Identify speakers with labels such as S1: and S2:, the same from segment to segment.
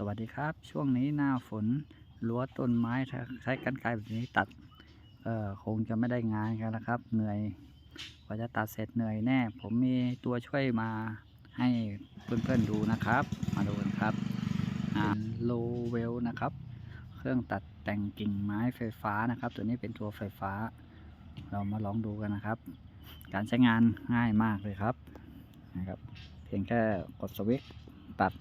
S1: สวัสดีครับ ช่วงนี้หน้าฝนรั้วต้นไม้ใช้กันไกรแบบนี้ตัดเอ่อคงจะไม่ได้งานกันแล้วครับ เหนื่อยกว่าจะตัดเสร็จเหนื่อยแน่ ผมมีตัวช่วยมาให้เพื่อนๆดูนะครับ มาดูกันครับอ่าโลเวลนะครับ เครื่องตัดแต่งกิ่งไม้ไฟฟ้านะครับ ตัวนี้เป็นตัวไฟฟ้า เรามาลองดูกันนะครับ การใช้งานง่ายมากเลยครับนะครับ เพียงแค่กดสวิตช์ตัด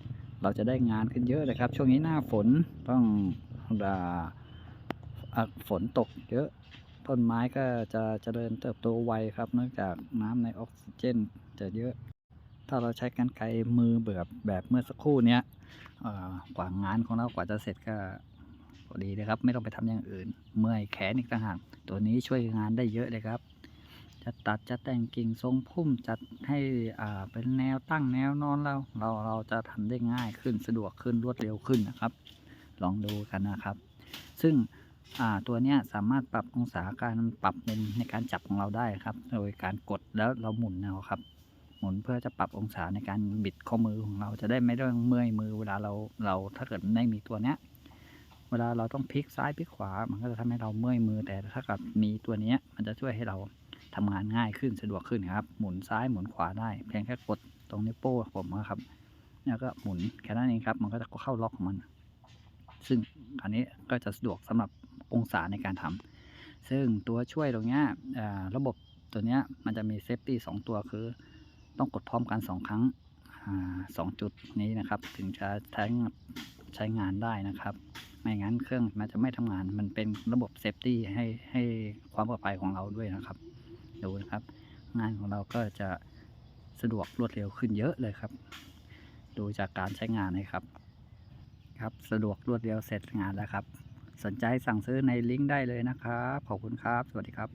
S1: เราจะได้งานขึ้นเยอะเลยครับ ช่วงนี้หน้าฝนต้องอ่าอะฝนตกเยอะต้นไม้ก็จะจะเจริญเติบโตไวครับ เนื่องจากน้ำในออกซิเจนจะเยอะ ถ้าเราใช้กันไกมือแบบแบบเมื่อสักครู่เนี้ยกว่างานของเรากว่าจะเสร็จก็ดีเลยครับ ไม่ต้องไปทำอย่างอื่น เมื่อยแขนอีกต่างหากตัวนี้ช่วยงานได้เยอะเลยครับ จะตัดจะแต่งกิ่งทรงพุ่มจัดให้อ่าเป็นแนวตั้งแนวนอนเราเราเราจะทำได้ง่ายขึ้นสะดวกขึ้นรวดเร็วขึ้นนะครับ ลองดูกันนะครับ ซึ่งอ่าตัวเนี้ยสามารถปรับองศาการปรับมุมในการจับของเราได้ครับ โดยการกดแล้วเราหมุนเอาครับ หมุนเพื่อจะปรับองศาในการบิดข้อมือของเราจะได้ไม่ต้องเมื่อยมือเวลาเราเราถ้าเกิดไม่มีตัวเนี้ยเวลาเราต้องพลิกซ้ายพลิกขวา มันก็จะทำให้เราเมื่อยมือแต่ถ้าเกิดมีตัวเนี้ยมันจะช่วยให้เรา ทำงานง่ายขึ้นสะดวกขึ้นครับหมุนซ้ายหมุนขวาได้เพียงแค่กดตรงนิ้วโป้งผมนะครับแล้วก็หมุนแค่นั้นเองครับมันก็จะเข้าล็อกของมัน ซึ่งอันนี้ก็จะสะดวกสำหรับองศาในการทำซึ่งตัวช่วยตรงนี้ระบบตัวนี้มันจะมีเซฟตี้สองตัวคือ ต้องกดพร้อมกันสองครั้งอสองจุดนี้นะครับ ถึงจะใช้งานใช้งานได้นะครับ ไม่งั้นเครื่องมันจะไม่ทำงานมันเป็นระบบเซฟตี้ให้ให้ความปลอดภัยของเราด้วยนะครับ ดูนะครับ งานของเราก็จะสะดวกรวดเร็วขึ้นเยอะเลยครับ ดูจากการใช้งานนะครับ ครับสะดวกรวดเร็วเสร็จงานแล้วครับ สนใจสั่งซื้อในลิงก์ได้เลยนะครับ ขอบคุณครับ สวัสดีครับ